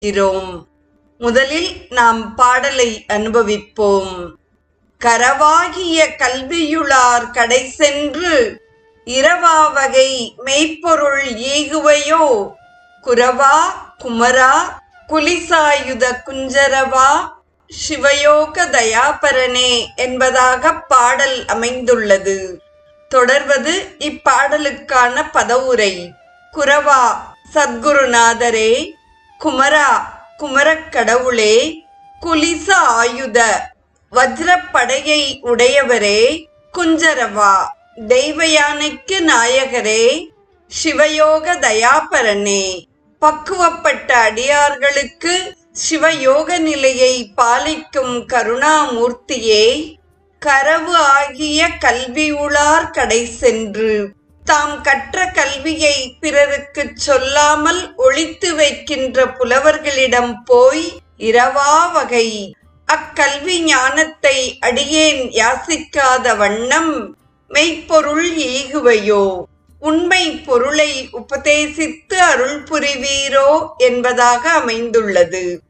இருக்கிறோம். முதலில் நாம் பாடலை அனுபவிப்போம். கரவாகிய கல்வியுளார் கடை சென்று இரவா வகை மெய்ப்பொருள் ஏகுவையோ குரவா குமரா குலிசாயுத குஞ்சரவா? சிவயோக தயாபரனே என்பதாக பாடல் அமைந்துள்ளது. தொடர்வது இப்பாடலுக்கான பதவுரை. குரவா சத்குருநாதரே குமரா குமரக் கடவுளே குலிச ஆயுத வஜ்ரப்படையை உடையவரே குஞ்சரவா தெய்வயானைக்கு நாயகரே சிவயோக தயாபரனே. பக்குவப்பட்ட அடியார்களுக்கு சிவயோக நிலையை பாலிக்கும் கருணாமூர்த்தியே கரவு ஆகிய கல்வியுளார் கடை சென்று தாம் கற்ற கல்வியை பிறருக்குச் சொல்லாமல் ஒழித்து வைக்கின்ற புலவர்களிடம் போய் இரவா வகை. அக்கல்வி ஞானத்தை அடியேன் யாசிக்காத வண்ணம் மெய்ப்பொருள் ஈகுவையோ? உண்மை பொருளை உபதேசித்து அருள் புரிவீரோ என்பதாக அமைந்துள்ளது.